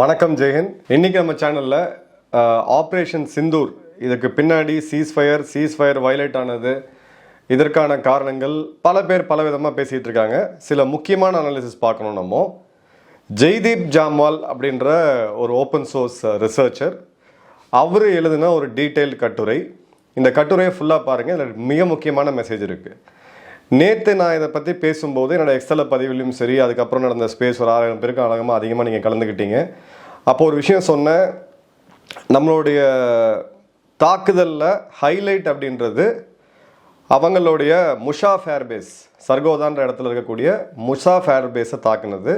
வணக்கம் ஜெயஹிந்த் இன்னைக்கு நம்ம சேனலில் ஆப்ரேஷன் சிந்தூர் இதுக்கு பின்னாடி ceasefire ceasefire violate ஆனது. இதற்கான காரணங்கள் பல பேர் பல விதமாக பேசிகிட்டு இருக்காங்க. சில முக்கியமான அனாலிசிஸ் பார்க்கணும் நம்ம. ஜெய்தீப் ஜாம்வால் அப்படின்ற ஒரு ஓப்பன் சோர்ஸ் ரிசர்ச்சர் அவர் எழுதின ஒரு டீட்டெயில் கட்டுரை. இந்த கட்டுரையை ஃபுல்லாக பாருங்கள் இதில் மிக முக்கியமான மெசேஜ் இருக்குது நேற்று நான் இதை பற்றி பேசும்போது என்னோட எக்ஸல பதிவிலையும் சரி அதுக்கப்புறம் நடந்த ஸ்பேஸ் ஒரு ஆறாயிரம் பேருக்கு அழகமாக அதிகமாக நீங்கள் கலந்துக்கிட்டீங்க. அப்போ ஒரு விஷயம் சொன்னேன். நம்மளுடைய தாக்குதலில் ஹைலைட் அப்படின்றது அவங்களுடைய முஷா ஃபேர்பேஸ் சர்கோதான்ற இடத்துல இருக்கக்கூடிய முஷா ஃபேர்பேஸை தாக்குனது.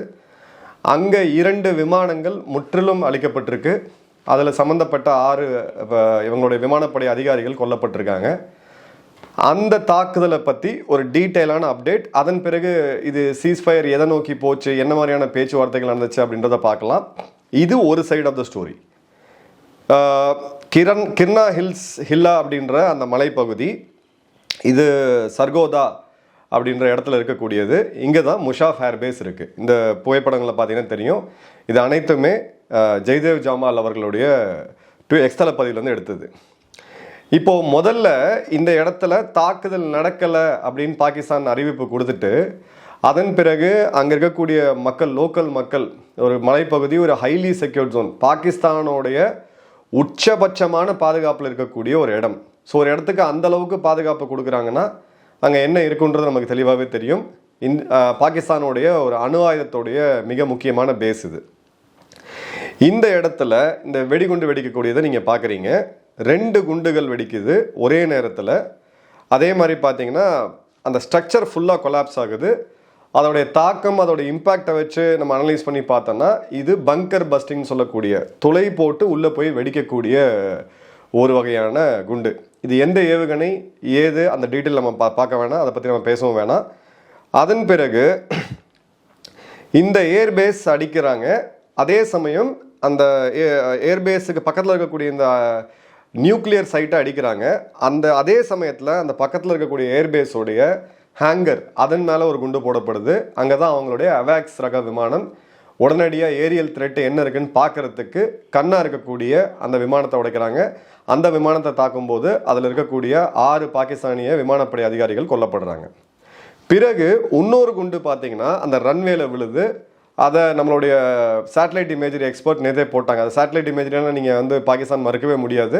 அங்கே இரண்டு விமானங்கள் முற்றிலும் அழிக்கப்பட்டிருக்கு. அதில் சம்மந்தப்பட்ட ஆறு இவங்களுடைய விமானப்படை அதிகாரிகள் கொல்லப்பட்டிருக்காங்க. அந்த தாக்குதலை பற்றி ஒரு டீட்டெயிலான அப்டேட். அதன் பிறகு இது சீஸ்ஃபயர் எதை நோக்கி போச்சு என்ன மாதிரியான பேச்சுவார்த்தைகள் நடந்துச்சு அப்படின்றத பார்க்கலாம். இது ஒரு side of the story Kiran Kirana hills ஹில்லா அப்படின்ற அந்த மலைப்பகுதி இது சர்கோதா அப்படின்ற இடத்துல இருக்கக்கூடியது. இங்கே தான் முஷாஃப் ஏர்பேஸ் இருக்குது இந்த புகைப்படங்களை பார்த்தீங்கன்னா தெரியும். இது அனைத்துமே ஜெய்தேவ் ஜாமால் அவர்களுடைய டூ எக்ஸ்தல பதிவிலேருந்து எடுத்தது. இப்போ முதல்ல இந்த இடத்துல தாக்குதல் நடக்கலை அப்படின்னு பாகிஸ்தான் அறிவிப்பு கொடுத்துட்டு அதன் பிறகு அங்கே இருக்கக்கூடிய மக்கள் லோக்கல் மக்கள் ஒரு மலைப்பகுதி ஒரு ஹைலி செக்யூர்ட் ஜோன் பாகிஸ்தானோடைய உச்சபட்சமான பாதுகாப்பில் இருக்கக்கூடிய ஒரு இடம். ஸோ ஒரு இடத்துக்கு அந்த அளவுக்கு பாதுகாப்பு கொடுக்குறாங்கன்னா அங்கே என்ன இருக்குன்றது நமக்கு தெளிவாகவே தெரியும். இந்த பாகிஸ்தானுடைய ஒரு அணு ஆயுதத்துடைய மிக முக்கியமான பேஸ் இது. இந்த இடத்துல இந்த வெடிகுண்டு வெடிக்கக்கூடியதை நீங்கள் பார்க்குறீங்க ரெண்டு குண்டுகள் வெடிக்குது ஒரே நேரத்தில். அதே மாதிரி பார்த்தீங்கன்னா அந்த ஸ்ட்ரக்சர் ஃபுல்லாக கொலாப்ஸ் ஆகுது. அதோடைய தாக்கம் அதோடைய இம்பேக்டை வச்சு நம்ம அனலைஸ் பண்ணி பார்த்தோன்னா இது பங்கர் பஸ்டிங் சொல்லக்கூடிய துளை போட்டு உள்ளே போய் வெடிக்கக்கூடிய ஒரு வகையான குண்டு. இது எந்த ஏவுகணை ஏது அந்த டீட்டெயில் நம்ம பா பார்க்க வேணாம். அதை பற்றி நம்ம பேசவும் வேணாம். அதன் பிறகு இந்த ஏர்பேஸ் அடிக்கிறாங்க. அதே சமயம் அந்த ஏர்பேஸுக்கு பக்கத்தில் இருக்கக்கூடிய இந்த நியூக்ளியர் சைட்டை அடிக்கிறாங்க. அந்த அதே சமயத்தில் அந்த பக்கத்தில் இருக்கக்கூடிய ஏர்பேஸோடைய ஹேங்கர் அதன் மேலே ஒரு குண்டு போடப்படுது. அங்கே தான் அவங்களுடைய அவாக்ஸ் ரக விமானம் உடனடியாக ஏரியல் த்ரெட்டு என்ன இருக்குன்னு பார்க்கறதுக்கு கண்ணாக இருக்கக்கூடிய அந்த விமானத்தை உடைக்கிறாங்க. அந்த விமானத்தை தாக்கும்போது அதில் இருக்கக்கூடிய ஆறு பாகிஸ்தானிய விமானப்படை அதிகாரிகள் கொல்லப்படுறாங்க. பிறகு இன்னொரு குண்டு பார்த்தீங்கன்னா அந்த ரன்வேல விழுது. அதை நம்மளுடைய சேட்டலைட் இமேஜரி எக்ஸ்பர்ட் நேதே போட்டாங்க. அது சேட்டலைட் இமேஜரியெல்லாம் நீங்கள் வந்து பாகிஸ்தான் மறுக்கவே முடியாது.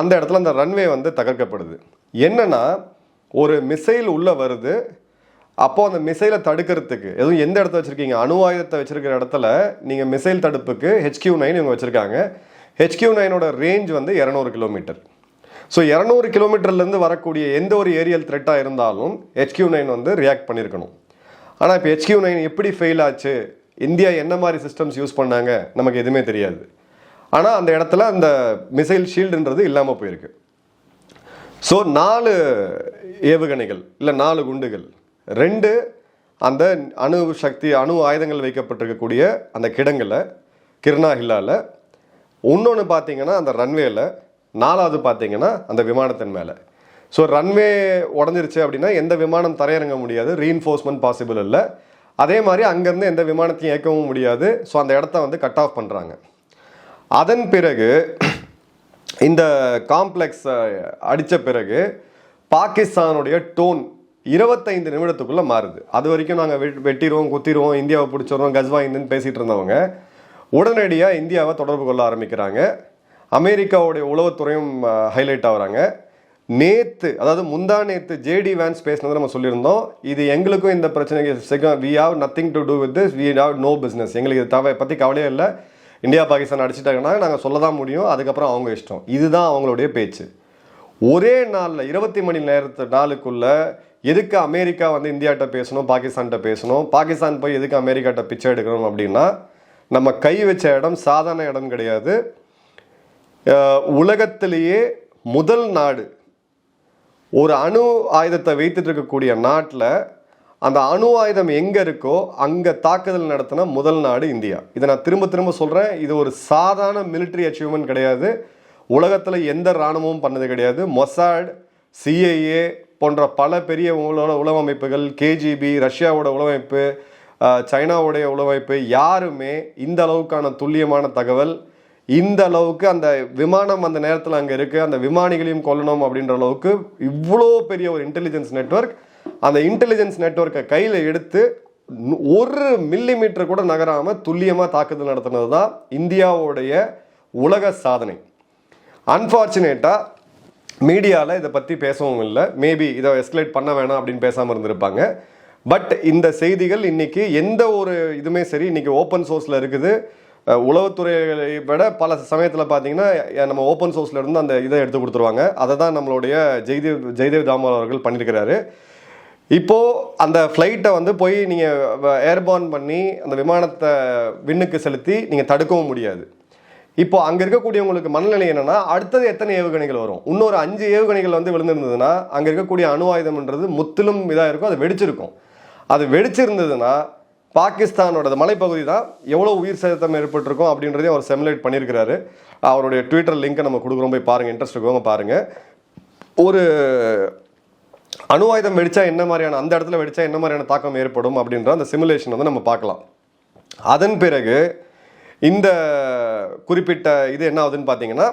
அந்த இடத்துல அந்த ரன்வே வந்து தகர்க்கப்படுது. என்னென்னா ஒரு மிசைல் உள்ளே வருது. அப்போது அந்த மிசைலை தடுக்கிறதுக்கு எதுவும் எந்த இடத்த வச்சுருக்கீங்க? அணு ஆயுதத்தை வச்சுருக்கிற இடத்துல நீங்கள் மிசைல் தடுப்புக்கு ஹெச்கியூ நைன் இவங்க வச்சுருக்காங்க. ஹெச்கியூ நைனோட ரேஞ்ச் வந்து இரநூறு கிலோமீட்டர் ஸோ இரநூறு கிலோமீட்டர்லேருந்து வரக்கூடிய எந்த ஒரு ஏரியல் த்ரெட்டாக இருந்தாலும் ஹெச்கியூ நைன் வந்து ரியாக்ட் பண்ணியிருக்கணும் ஆனால் இப்போ ஹெச்கியூ நைன் எப்படி ஃபெயில் ஆச்சு? இந்தியா என்ன மாதிரி சிஸ்டம்ஸ் யூஸ் பண்ணாங்க? நமக்கு எதுவுமே தெரியாது. ஆனால் அந்த இடத்துல அந்த மிசைல் ஷீல்டுன்றது இல்லாமல் போயிருக்கு. ஸோ நாலு ஏவுகணைகள் இல்லை நாலு குண்டுகள் ரெண்டு அந்த அணு சக்தி அணு ஆயுதங்கள் வைக்கப்பட்டிருக்கக்கூடிய அந்த கிடங்கில் கிருணா இன்னொன்று பார்த்தீங்கன்னா அந்த ரன்வேயில் நாலாவது பார்த்தீங்கன்னா அந்த விமானத்தின் மேலே. ஸோ ரன்வே உடஞ்சிருச்சு அப்படின்னா எந்த விமானம் தரையிறங்க முடியாது. ரீஎன்ஃபோர்ஸ்மெண்ட் பாசிபிள் இல்லை. அதே மாதிரி அங்கேருந்து எந்த விமானத்தையும் இயக்கவும் முடியாது. ஸோ அந்த இடத்த வந்து கட் ஆஃப் பண்ணுறாங்க அதன் பிறகு இந்த காம்ப்ளெக்ஸ் அடித்த பிறகு பாகிஸ்தானுடைய டோன் இருபத்தைந்து நிமிடத்துக்குள்ளே மாறுது. அது வரைக்கும் நாங்கள் வெட் வெட்டிடுவோம் குத்திடுவோம் இந்தியாவை பிடிச்சிடுவோம் கஜ்வா இந்துன்னு இருந்தவங்க உடனடியாக இந்தியாவை தொடர்பு கொள்ள ஆரம்பிக்கிறாங்க. அமெரிக்காவுடைய உளவுத்துறையும் ஹைலைட் ஆகுறாங்க. நேத்து அதாவது முந்தா நேத்து ஜேடி வேன்ஸ் பேசினதை நம்ம சொல்லியிருந்தோம். இது எங்களுக்கும் இந்த பிரச்சனைக்கு we have nothing to do with this we have no business எங்களுக்கு இதை தவ. பற்றி கவலையே இல்லை. இந்தியா பாகிஸ்தான் அடிச்சிட்டாங்கன்னா நாங்கள் சொல்ல தான் முடியும். அதுக்கப்புறம் அவங்க இஷ்டம். இதுதான் அவங்களுடைய பேச்சு. ஒரே நாளில் இருபத்தி மணி நேரத்து நாளுக்குள்ளே எதுக்கு அமெரிக்கா வந்து இந்தியாட்ட பேசணும் பாகிஸ்தான்கிட்ட பேசணும்? பாகிஸ்தான் போய் எதுக்கு அமெரிக்காட்ட பிச்சை எடுக்கணும் அப்படின்னா நம்ம கை வச்ச இடம் சாதாரண இடம் கிடையாது. உலகத்திலேயே முதல் நாடு ஒரு அணு ஆயுதத்தை வைத்துட்டு இருக்கக்கூடிய நாட்டில் அந்த அணு ஆயுதம் எங்கே இருக்கோ அங்கே தாக்குதல் நடத்தின முதல் நாடு இந்தியா. இதை நான் திரும்ப திரும்ப சொல்கிறேன் இது ஒரு சாதாரண மிலிட்ரி அச்சீவ்மெண்ட் கிடையாது. உலகத்தில் எந்த இராணுவமும் பண்ணது கிடையாது. மொசாட் சிஐஏ போன்ற பல பெரிய உலக உளவமைப்புகள் கேஜிபி ரஷ்யாவோட உளவமைப்பு சைனாவுடைய உளவமைப்பு யாருமே இந்த அளவுக்கான துல்லியமான தகவல் இந்த அளவுக்கு அந்த விமானம் அந்த நேரத்தில் அங்கே இருக்குது அந்த விமானிகளையும் கொல்லணும் அப்படின்ற அளவுக்கு இவ்வளோ பெரிய ஒரு இன்டெலிஜென்ஸ் நெட்வொர்க் அந்த இன்டெலிஜென்ஸ் நெட்வொர்க்கை கையில் எடுத்து ஒரு மில்லி மீட்டர் கூட நகராமல் துல்லியமாக தாக்குதல் நடத்தினது தான் இந்தியாவுடைய உலக சாதனை. அன்ஃபார்ச்சுனேட்டாக மீடியாவில் இதை பற்றி பேசவும் இல்லை. மேபி இதை எஸ்கலேட் பண்ண வேணாம் அப்படின்னு பேசாமல் இருந்திருப்பாங்க. பட் இந்த செய்திகள் இன்றைக்கி எந்த ஒரு இதுவுமே சரி இன்றைக்கி ஓப்பன் சோர்ஸில் இருக்குது. உளவுத்துறையை விட பல சமயத்தில் பார்த்தீங்கன்னா நம்ம ஓப்பன் சோர்ஸ்லேருந்து அந்த இதை எடுத்து கொடுத்துருவாங்க. அதை தான் நம்மளுடைய ஜெய்தேவ் ஜெய்தேவ் தாமல் அவர்கள் பண்ணியிருக்கிறாரு இப்போ அந்த ஃப்ளைட்டை வந்து போய் நீங்கள் ஏர்பார்ன் பண்ணி அந்த விமானத்தை விண்ணுக்கு செலுத்தி நீங்கள் தடுக்கவும் முடியாது. இப்போ அங்கே இருக்கக்கூடியவங்களுக்கு மனநிலை என்னென்னா அடுத்தது எத்தனை ஏவுகணைகள் வரும்? இன்னொரு அஞ்சு ஏவுகணைகள் வந்து விழுந்திருந்ததுன்னா அங்கே இருக்கக்கூடிய அணு ஆயுதம்ன்றது முற்றிலும் இதாக இருக்கும் அது வெடிச்சிருக்கும். அது வெடிச்சிருந்ததுன்னா பாகிஸ்தானோட மலைப்பகுதி தான் எவ்வளோ உயிர் சேதம் ஏற்பட்டிருக்கும் அப்படின்றதையும் அவர் செமிலேட் பண்ணியிருக்கிறாரு. அவருடைய ட்விட்டர் லிங்க்கை நம்ம கொடுக்குறோம் போய் பாருங்கள் இன்ட்ரெஸ்ட் இருக்கவங்க பாருங்கள் ஒரு அணு ஆயுதம் வெடித்தா என்ன மாதிரியான அந்த இடத்துல வெடித்தா என்ன மாதிரியான தாக்கம் ஏற்படும் அப்படின்ற அந்த சிமுலேஷன் வந்து நம்ம பார்க்கலாம். அதன் பிறகு இந்த குறிப்பிட்ட இது என்ன ஆகுதுன்னு பார்த்தீங்கன்னா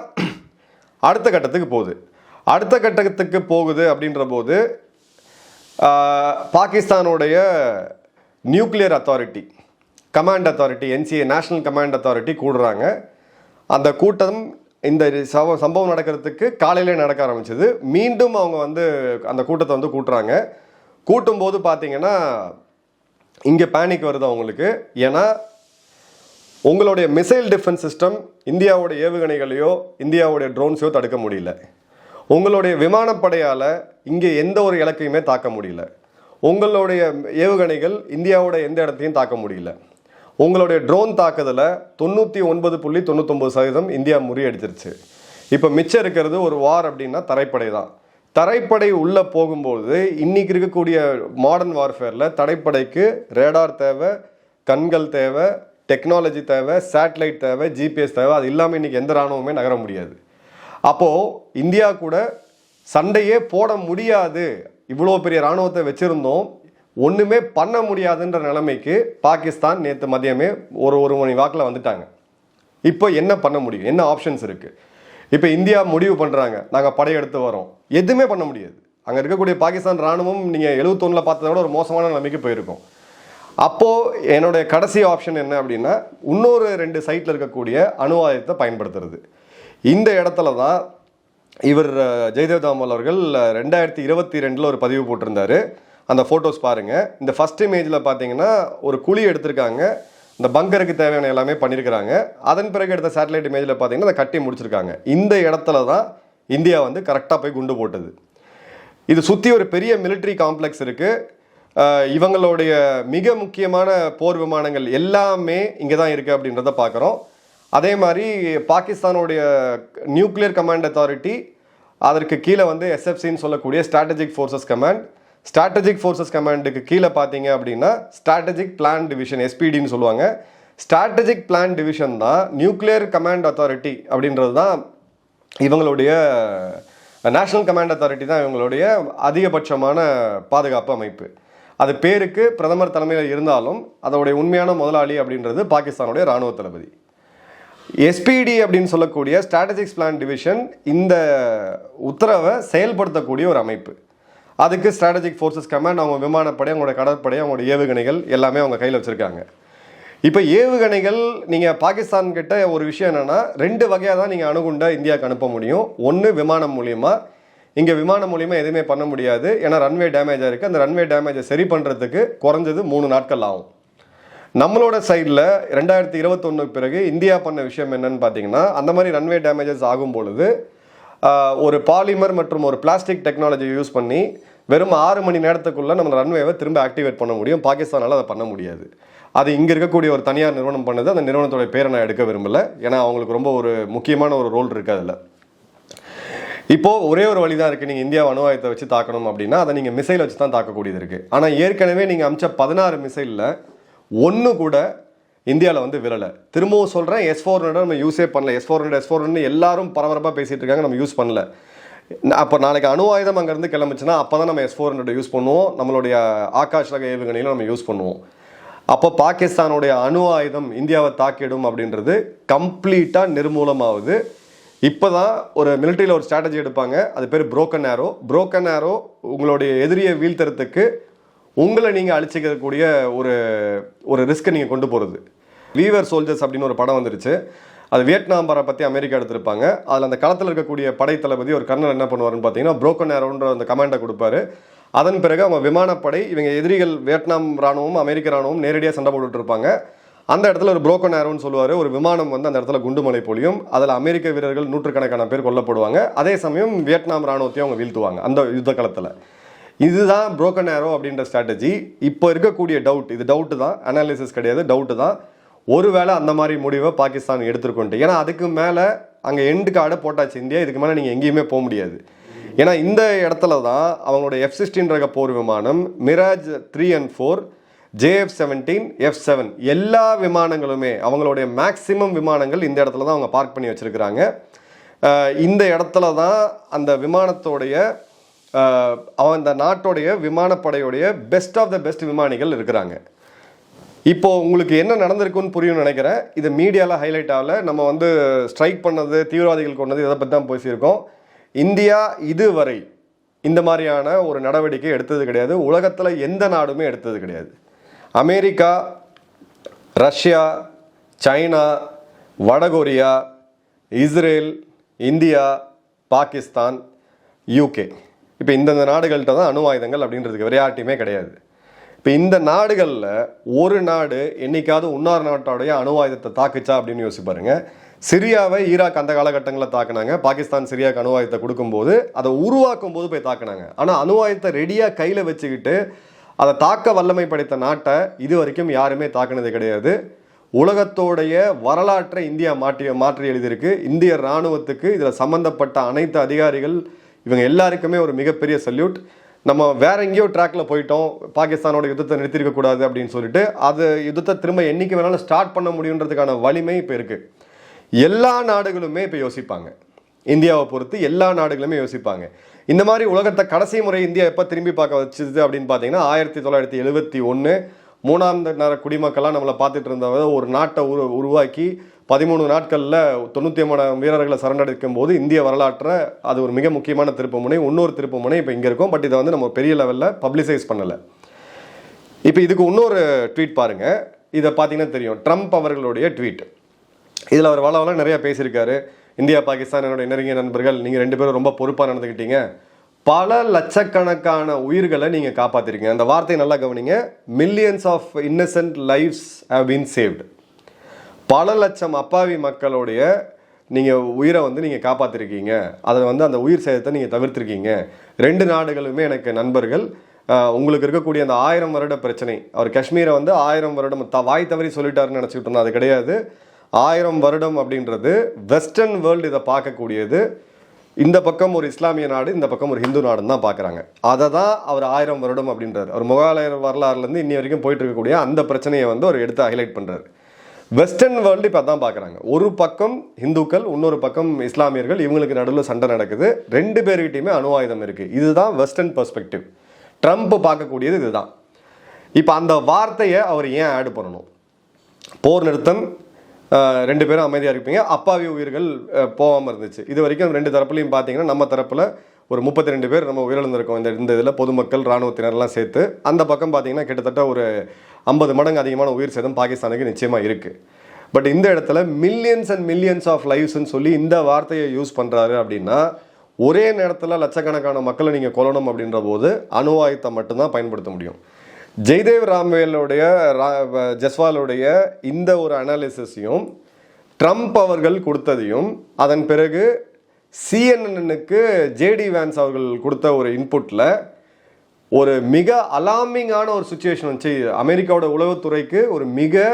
அடுத்த கட்டத்துக்கு போகுது. அடுத்த கட்டத்துக்கு போகுது அப்படின்ற போது பாகிஸ்தானுடைய nuclear authority command authority NCA national command authority கூடுறாங்க. அந்த கூட்டம் இந்த சவ சம்பவம் நடக்கிறதுக்கு காலையிலே நடக்க ஆரம்பிச்சது. மீண்டும் அவங்க வந்து அந்த கூட்டத்தை வந்து கூட்டுறாங்க. கூட்டும்போது பார்த்தீங்கன்னா இங்கே பேனிக் வருது அவங்களுக்கு. ஏன்னா உங்களுடைய மிசைல் டிஃபென்ஸ் சிஸ்டம் இந்தியாவுடைய ஏவுகணைகளையோ இந்தியாவுடைய ட்ரோன்ஸையோ தடுக்க முடியல. உங்களுடைய விமானப்படையால் இங்கே எந்த ஒரு இலக்கையுமே தாக்க முடியல. உங்களுடைய ஏவுகணைகள் இந்தியாவோட எந்த இடத்தையும் தாக்க முடியல. உங்களுடைய ட்ரோன் தாக்குதலை தொண்ணூற்றி ஒன்பது புள்ளி தொண்ணூத்தொம்பது சதவீதம் இந்தியா முறியடிச்சிருச்சு. இப்போ மிச்சம் இருக்கிறது ஒரு வார் அப்படின்னா தரைப்படை தான். தரைப்படை உள்ளே போகும்போது இன்னைக்கு இருக்கக்கூடிய மாடர்ன் வார்ஃபேரில் தரைப்படைக்கு ரேடார் தேவை கண்கள் தேவை டெக்னாலஜி தேவை சேட்டலைட் தேவை ஜிபிஎஸ் தேவை அது இல்லாமல் இன்றைக்கி எந்த ராணுவமே நகர முடியாது. அப்போது இந்தியா கூட சண்டையே போட முடியாது இவ்வளோ பெரிய ராணுவத்தை வச்சுருந்தோம். ஒன்றுமே பண்ண முடியாதுன்ற நிலைமைக்கு பாகிஸ்தான் நேற்று மதியமே ஒரு ஒரு மணி வாக்கில் வந்துட்டாங்க. இப்போ என்ன பண்ண முடியும்? என்ன ஆப்ஷன்ஸ் இருக்குது இப்போ இந்தியா முடிவு பண்ணுறாங்க நாங்கள் படையெடுத்து வரோம். எதுவுமே பண்ண முடியாது. அங்கே இருக்கக்கூடிய பாகிஸ்தான் ராணுவம் நீங்கள் எழுபத்தொன்னில் பார்த்ததை விட ஒரு மோசமான நிலைமைக்கு போயிருக்கும். அப்போது என்னுடைய கடைசி ஆப்ஷன் என்ன அப்படின்னா இன்னொரு ரெண்டு சைட்டில் இருக்கக்கூடிய அணு பயன்படுத்துறது. இந்த இடத்துல தான் இவர் ஜெயதேவ் தாமல் அவர்கள் ரெண்டாயிரத்தி இருபத்தி ரெண்டில் ஒரு பதிவு போட்டிருந்தாரு. அந்த ஃபோட்டோஸ் பாருங்கள் இந்த ஃபர்ஸ்ட் இமேஜில் பார்த்தீங்கன்னா ஒரு குழி எடுத்திருக்காங்க. இந்த பங்கருக்கு தேவையான எல்லாமே பண்ணியிருக்கிறாங்க அதன் பிறகு எடுத்த சேட்டலைட் இமேஜில் பார்த்தீங்கன்னா அதை கட்டி முடிச்சிருக்காங்க. இந்த இடத்துல தான் இந்தியா வந்து கரெக்டாக போய் குண்டு போட்டது. இது சுற்றி ஒரு பெரிய மிலிட்ரி காம்ப்ளெக்ஸ் இருக்குது இவங்களுடைய மிக முக்கியமான போர் விமானங்கள் எல்லாமே இங்கே தான் இருக்குது அப்படின்றத பார்க்குறோம் அதே மாதிரி பாகிஸ்தானுடைய நியூக்ளியர் கமாண்ட் அத்தாரிட்டி அதற்கு கீழே வந்து எஸ்எஃப்சின்னு சொல்லக்கூடிய strategic forces command strategic forces கமாண்டுக்கு கீழே பார்த்தீங்க அப்படின்னா ஸ்ட்ராட்டஜிக் பிளான் டிவிஷன் எஸ்பிடின்னு சொல்லுவாங்க. ஸ்ட்ராட்டஜிக் பிளான் டிவிஷன் தான் நியூக்ளியர் கமாண்ட் அத்தாரிட்டி அப்படின்றது தான் இவங்களுடைய நேஷனல் கமாண்ட் அத்தாரிட்டி தான் இவங்களுடைய அதிகபட்சமான பாதுகாப்பு அமைப்பு. அது பேருக்கு பிரதமர் தலைமையில் இருந்தாலும் அதோடைய உண்மையான முதலாளி அப்படின்றது பாகிஸ்தானுடைய ராணுவ தளபதி. எஸ்பிடி அப்படின்னு சொல்லக்கூடிய ஸ்ட்ராட்டஜிக்ஸ் பிளான் டிவிஷன் இந்த உத்தரவை செயல்படுத்தக்கூடிய ஒரு அமைப்பு. அதுக்கு ஸ்ட்ராட்டஜிக் ஃபோர்ஸஸ் கமாண்ட் அவங்க விமானப்படை அவங்களோட கடற்படை அவங்களோட ஏவுகணைகள் எல்லாமே அவங்க கையில் வச்சுருக்காங்க. இப்போ ஏவுகணைகள் நீங்கள் பாகிஸ்தான் கிட்ட ஒரு விஷயம் என்னன்னா ரெண்டு வகையாக தான் நீங்கள் அணுகுண்டை இந்தியாவுக்கு அனுப்ப முடியும். ஒன்று விமானம் மூலிமா இங்கே விமானம் மூலிமா எதுவுமே பண்ண முடியாது. ஏன்னா ரன்வே டேமேஜாக இருக்குது அந்த ரன்வே டேமேஜை சரி பண்ணுறதுக்கு குறைஞ்சது மூணு நாட்கள் ஆகும். நம்மளோட சைடில் ரெண்டாயிரத்தி இருபத்தொன்னுக்கு பிறகு இந்தியா பண்ண விஷயம் என்னன்னு பார்த்தீங்கன்னா அந்த மாதிரி ரன்வே டேமேஜஸ் ஆகும் பொழுது ஒரு பாலிமர் மற்றும் ஒரு பிளாஸ்டிக் டெக்னாலஜி யூஸ் பண்ணி வெறும் ஆறு மணி நேரத்துக்குள்ளே நம்ம ரன்வேவை திரும்ப ஆக்டிவேட் பண்ண முடியும். பாகிஸ்தானால் அதை பண்ண முடியாது. அது இங்கே இருக்கக்கூடிய ஒரு தனியார் நிறுவனம் பண்ணுது. அந்த நிறுவனத்தோட பேரை நான் எடுக்க விரும்பல. ஏன்னா அவங்களுக்கு ரொம்ப ஒரு முக்கியமான ஒரு ரோல் இருக்குது அதில். இப்போ ஒரே ஒரு வழி தான் இருக்குது நீங்கள் இந்தியா அணுவாயத்தை வச்சு தாக்கணும் அப்படின்னா அதை நீங்கள் மிசைல் வச்சு தான் தாக்கக்கூடியது இருக்குது ஆனால் ஏற்கனவே நீங்கள் அமிச்ச பதினாறு மிசைலில் ஒன்று கூட இந்தியாவில் வந்து விழலை திரும்பவும் சொல்கிறேன் எஸ் ஃபோர் நம்ம யூஸே பண்ணல. S four hundred S four எல்லாரும் பரபரப்பாக பேசிகிட்டு இருக்காங்க நம்ம யூஸ் பண்ணல. அப்போ நாளைக்கு அணு ஆயுதம் அங்கேருந்து கிளம்பிச்சுன்னா அப்போ தான் நம்ம எஸ் ஃபோர் ஹண்ட்ரட் யூஸ் பண்ணுவோம். நம்மளுடைய ஆகாஷ் ரக ஏவுகணையிலும் நம்ம யூஸ் பண்ணுவோம். அப்போ பாகிஸ்தானுடைய அணு ஆயுதம் இந்தியாவை தாக்கிடும் அப்படின்றது கம்ப்ளீட்டாக நிர்மூலமாகுது. இப்போ தான் ஒரு மிலிட்டரியில் ஒரு ஸ்ட்ராட்டஜி எடுப்பாங்க. அது பேர் புரோக்கன் ஆரோ புரோக்கன் ஆரோ உங்களுடைய எதிரியை வீழ்த்துறதுக்கு உங்களை நீங்கள் அழிச்சிக்கக்கூடிய ஒரு ஒரு ரிஸ்க்கை நீங்கள் கொண்டு போகிறது வீவர் சோல்ஜர்ஸ் அப்படின்னு ஒரு படம் வந்துருச்சு. அது வியட்நாம் படம் பற்றி அமெரிக்கா எடுத்திருப்பாங்க. அதில் அந்த களத்தில் இருக்கக்கூடிய படை தளபதி ஒரு கர்னல் என்ன பண்ணுவாருன்னு பார்த்தீங்கன்னா புரோக்கன் ஏரோன்ற அந்த கமாண்டை கொடுப்பாரு. அதன் பிறகு அவங்க விமானப்படை இவங்க எதிரிகள் வியட்நாம் ராணுவம் அமெரிக்க ராணுவம் நேரடியாக சண்டை போட்டுட்டு இருப்பாங்க. அந்த இடத்துல ஒரு புரோக்கன் ஏரோன்னு சொல்லுவார். ஒரு விமானம் வந்து அந்த இடத்துல குண்டுமலை பொழியும். அதில் அமெரிக்க வீரர்கள் நூற்றுக்கணக்கான பேர் கொல்லப்படுவாங்க. அதே சமயம் வியட்நாம் ராணுவத்தையும் அவங்க வீழ்த்துவாங்க அந்த யுத்த களத்தில். இதுதான் புரோக்கன் ஏரோ அப்படின்ற ஸ்ட்ராட்டஜி இப்போ இருக்கக்கூடிய டவுட் இது டவுட்டு தான். அனாலிசிஸ் கிடையாது டவுட்டு தான். ஒருவேளை அந்த மாதிரி முடிவை பாகிஸ்தான் எடுத்துருக்கோன்ட்டு ஏன்னா அதுக்கு மேலே அங்கே எண்டு கார்டை போட்டாச்சு இந்தியா. இதுக்கு மேலே நீங்கள் எங்கேயுமே போக முடியாது. ஏன்னா இந்த இடத்துல தான் அவங்களோட எஃப் சிக்ஸ்டீன் ரக போர் விமானம் Mirage three and four JF seventeen F seven எல்லா விமானங்களுமே அவங்களுடைய மேக்சிமம் விமானங்கள் இந்த இடத்துல தான் அவங்க பார்க் பண்ணி வச்சுருக்கிறாங்க. இந்த இடத்துல தான் அந்த விமானத்தோடைய அவன் அந்த நாட்டோடைய விமானப்படையுடைய பெஸ்ட் ஆஃப் த பெஸ்ட் விமானிகள் இருக்கிறாங்க. இப்போது உங்களுக்கு என்ன நடந்திருக்குன்னு புரியும்னு நினைக்கிறேன். இது மீடியாவில் ஹைலைட் ஆகல. நம்ம வந்து ஸ்ட்ரைக் பண்ணது தீவிரவாதிகள் கொண்டது இதை பற்றி தான் பேசியிருக்கோம். இந்தியா இதுவரை இந்த மாதிரியான ஒரு நடவடிக்கை எடுத்தது கிடையாது. உலகத்தில் எந்த நாடுமே எடுத்தது கிடையாது. அமெரிக்கா ரஷ்யா சைனா வடகொரியா இஸ்ரேல் இந்தியா பாகிஸ்தான் யூகே இப்போ இந்தந்த நாடுகள்கிட்ட தான் அணு ஆயுதங்கள் அப்படின்றதுக்கு விளையாட்டுமே கிடையாது. இப்போ இந்த நாடுகளில் ஒரு நாடு என்னைக்காவது உன்னார் நாட்டோடைய அணு ஆயுதத்தை தாக்குச்சா அப்படின்னு யோசிச்சு பாருங்க. சிரியாவை ஈராக் அந்த காலகட்டங்களில் தாக்குனாங்க. பாகிஸ்தான் சிரியாவுக்கு அணு ஆயுதத்தை கொடுக்கும்போது அதை உருவாக்கும் போது போய் தாக்குனாங்க. ஆனால் அணு ஆயுதத்தை ரெடியாக கையில் வச்சுக்கிட்டு அதை தாக்க வல்லமை படைத்த நாட்டை இது வரைக்கும் யாருமே தாக்குனது கிடையாது. உலகத்தோடைய வரலாற்றை இந்தியா மாற்றி மாற்றி எழுதியிருக்கு. இந்திய இராணுவத்துக்கு இதில் சம்பந்தப்பட்ட அனைத்து அதிகாரிகள் இவங்க எல்லாருக்குமே ஒரு மிகப்பெரிய சல்யூட் நம்ம வேற எங்கேயோ ட்ராக்ல போயிட்டோம். பாகிஸ்தானோட யுத்தத்தை நிறுத்திருக்க கூடாது அப்படின்னு சொல்லிட்டு அது யுத்தத்தை திரும்ப என்னைக்கு வேணாலும் ஸ்டார்ட் பண்ண முடியுன்றதுக்கான வலிமை இப்போ இருக்கு. எல்லா நாடுகளுமே இப்போ யோசிப்பாங்க. இந்தியாவை பொறுத்து எல்லா நாடுகளுமே யோசிப்பாங்க. இந்த மாதிரி உலகத்தை கடைசி முறை இந்தியா எப்போ திரும்பி பார்க்க வச்சுது அப்படின்னு பார்த்தீங்கன்னா ஆயிரத்தி தொள்ளாயிரத்தி எழுபத்தி ஒன்று மூணாம் நேர குடிமக்களாக நம்மளை பார்த்துட்டு இருந்தவங்க ஒரு நாட்டை உரு உருவாக்கி பதிமூணு நாட்களில் தொண்ணூற்றி ஒன்பதாயிரம் வீரர்களை சரணடைக்கும் போது இந்திய வரலாற்றை அது ஒரு மிக முக்கியமான திருப்புமுனை இன்னொரு திருப்புமுனை இப்போ இங்கே இருக்கும். பட் இதை வந்து நம்ம பெரிய லெவலில் பப்ளிசைஸ் பண்ணலை. இப்போ இதுக்கு இன்னொரு ட்வீட் பாருங்கள் இதை பார்த்தீங்கன்னா தெரியும். ட்ரம்ப் அவர்களுடைய ட்வீட் இதில் அவர் வள வள நிறையா பேசியிருக்காரு. இந்தியா பாகிஸ்தான் என்னோட நெருங்கிய நண்பர்கள் நீங்கள் ரெண்டு பேரும் ரொம்ப பொறுப்பாக நடந்துக்கிட்டீங்க பல லட்சக்கணக்கான உயிர்களை நீங்கள் காப்பாற்றிருக்கீங்க அந்த வார்த்தையை நல்லா கவனிங்க. Millions of innocent lifes have been saved பல லட்சம் அப்பாவி மக்களுடைய நீங்கள் உயிரை வந்து நீங்கள் காப்பாற்றிருக்கீங்க அதை வந்து அந்த உயிர் சேதத்தை நீங்கள் தவிர்த்திருக்கீங்க. ரெண்டு நாடுகளுமே எனக்கு நண்பர்கள். உங்களுக்கு இருக்கக்கூடிய அந்த ஆயிரம் வருட பிரச்சனை. அவர் காஷ்மீரை வந்து ஆயிரம் வருடம் த வாய் தவறி சொல்லிட்டாருன்னு நினச்சிக்கிட்டு இருந்தோம் அது கிடையாது. ஆயிரம் வருடம் அப்படின்றது வெஸ்டர்ன் வேர்ல்டு இதை பார்க்கக்கூடியது. இந்த பக்கம் ஒரு இஸ்லாமிய நாடு இந்த பக்கம் ஒரு ஹிந்து நாடுன்னு தான் பார்க்குறாங்க. அதை தான் அவர் ஆயிரம் வருடம் அப்படின்றார். அவர் முகாலய வரலாறுலேருந்து இன்னி வரைக்கும் போயிட்டு இருக்கக்கூடிய அந்த பிரச்சனையை வந்து அவர் எடுத்து ஹைலைட் பண்ணுறாரு வெஸ்டர்ன் வேர்ல்டு இப்போ தான் பார்க்குறாங்க ஒரு பக்கம் இந்துக்கள் இன்னொரு பக்கம் இஸ்லாமியர்கள் இவங்களுக்கு நடுவில் சண்டை நடக்குது. ரெண்டு பேர்கிட்டையுமே அணு ஆயுதம் இருக்குது இதுதான் வெஸ்டர்ன் பெர்ஸ்பெக்டிவ் ட்ரம்ப் பார்க்கக்கூடியது இதுதான். இப்போ அந்த வார்த்தையை அவர் ஏன் ஆட் பண்ணணும்? போர் நிறுத்தம் ரெண்டு பேரும் அமைதியாக இருப்பீங்க. அப்பாவி உயிர்கள் போகாமல் இருந்துச்சு. இது வரைக்கும் ரெண்டு தரப்புலையும் பார்த்தீங்கன்னா நம்ம தரப்பில் ஒரு முப்பத்தி ரெண்டு பேர் நம்ம உயிரிழந்திருக்கோம். இந்த இந்த இதில் பொதுமக்கள் இராணுவத்தினர்லாம் சேர்த்து அந்த பக்கம் பார்த்தீங்கன்னா கிட்டத்தட்ட ஒரு ஐம்பது மடங்கு அதிகமான உயிர் சேதம் பாகிஸ்தானுக்கு நிச்சயமாக இருக்குது பட் இந்த இடத்துல மில்லியன்ஸ் அண்ட் மில்லியன்ஸ் ஆஃப் லைவ்ஸ்ன்னு சொல்லி இந்த வார்த்தையை யூஸ் பண்ணுறாரு அப்படின்னா ஒரே நேரத்தில் லட்சக்கணக்கான மக்களை நீங்கள் கொல்லணும் அப்படின்ற போது அணு ஆயுதத்தை மட்டும்தான் பயன்படுத்த முடியும். ஜெய்தேவ் ராம்வேலுடைய ரா- ஜஸ்வாலுடைய இந்த ஒரு அனாலிசிஸையும் ட்ரம்ப் அவர்கள் கொடுத்ததையும் அதன் பிறகு சிஎன்என்னுக்கு ஜேடி வேன்ஸ் அவர்கள் கொடுத்த ஒரு இன்புட்டில் ஒரு மிக அலாமிங்கான ஒரு சுச்சுவேஷன் வந்துச்சு. அமெரிக்காவோட உளவுத்துறைக்கு ஒரு மிக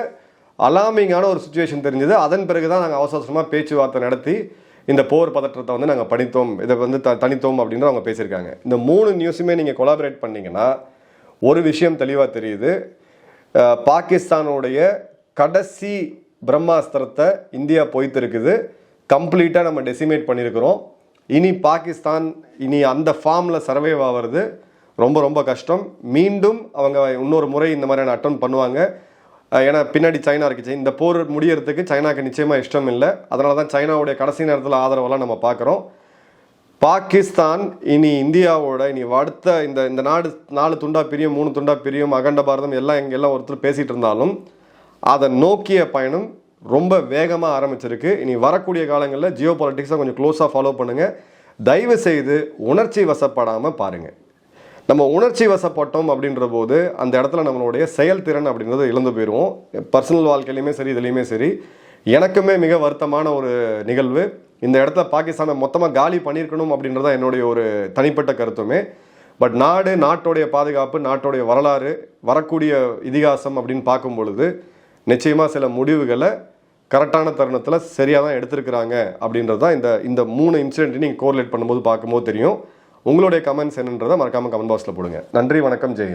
அலாமிங்கான ஒரு சுச்சுவேஷன் தெரிஞ்சது. அதன் பிறகு தான் நாங்கள் அவசர அவசரமாக பேச்சுவார்த்தை நடத்தி இந்த போர் பதற்றத்தை வந்து நாங்கள் படித்தோம் இதை வந்து த தனித்தோம் அப்படின்னு அவங்க பேசியிருக்காங்க. இந்த மூணு நியூஸுமே நீங்கள் கொலாபரேட் பண்ணிங்கன்னா ஒரு விஷயம் தெளிவாக தெரியுது. பாகிஸ்தானுடைய கடைசி பிரம்மாஸ்திரத்தை இந்தியா பொய்த்திருக்குது. கம்ப்ளீட்டாக நம்ம டெசிமேட் பண்ணியிருக்கிறோம் இனி பாகிஸ்தான் இனி அந்த ஃபார்மில் சர்வைவ் ஆகிறது ரொம்ப ரொம்ப கஷ்டம். மீண்டும் அவங்க இன்னொரு முறை இந்த மாதிரியான அட்டன் பண்ணுவாங்க. ஏன்னா பின்னாடி சைனா இருக்குச்சு இந்த போர் முடியறதுக்கு சைனாவுக்கு நிச்சயமாக இஷ்டம் இல்லை. அதனால தான் சைனாவுடைய கடைசி நேரத்தில் ஆதரவெல்லாம் நம்ம பார்க்குறோம் பாகிஸ்தான் இனி இந்தியாவோட இனி அடுத்த இந்த இந்த நாடு நாலு துண்டா பிரியும் மூணு துண்டா பிரியும் அகண்ட பாரதம் எல்லாம் எங்கெல்லாம் ஒருத்தர் பேசிகிட்டு இருந்தாலும் அதை நோக்கிய பயணம் ரொம்ப வேகமாக ஆரம்பிச்சிருக்கு. இனி வரக்கூடிய காலங்களில் ஜியோ பாலிட்டிக்ஸை கொஞ்சம் க்ளோஸாக ஃபாலோ பண்ணுங்கள் தயவு செய்து உணர்ச்சி வசப்படாமல் பாருங்க. நம்ம உணர்ச்சி வசப்பட்டோம் அப்படின்ற போது அந்த இடத்துல நம்மளுடைய செயல்திறன் அப்படின்றது இழந்து போயிடுவோம் பர்சனல் வாழ்க்கையிலையுமே சரி இதுலேயுமே சரி. எனக்குமே மிக வருத்தமான ஒரு நிகழ்வு. இந்த இடத்துல பாகிஸ்தானை மொத்தமாக காலி பண்ணியிருக்கணும் அப்படின்றது தான் என்னுடைய ஒரு தனிப்பட்ட கருத்துமே. பட் நாடு நாட்டோடைய பாதுகாப்பு நாட்டோடைய வரலாறு வரக்கூடிய இதிகாசம் அப்படின்னு பார்க்கும் பொழுது நிச்சயமாக சில முடிவுகளை கரெக்டான தருணத்தில் சரியாக தான் எடுத்திருக்கிறாங்க அப்படின்றது தான் இந்த இந்த மூணு இன்சிடென்ட் நீங்கள் கோரிலேட் பண்ணும்போது பார்க்கும்போது தெரியும். உங்களுடைய கமெண்ட்ஸ் என்னன்றதை மறக்காமல் கமெண்ட் பாக்ஸில் போடுங்க. நன்றி வணக்கம் ஜெய்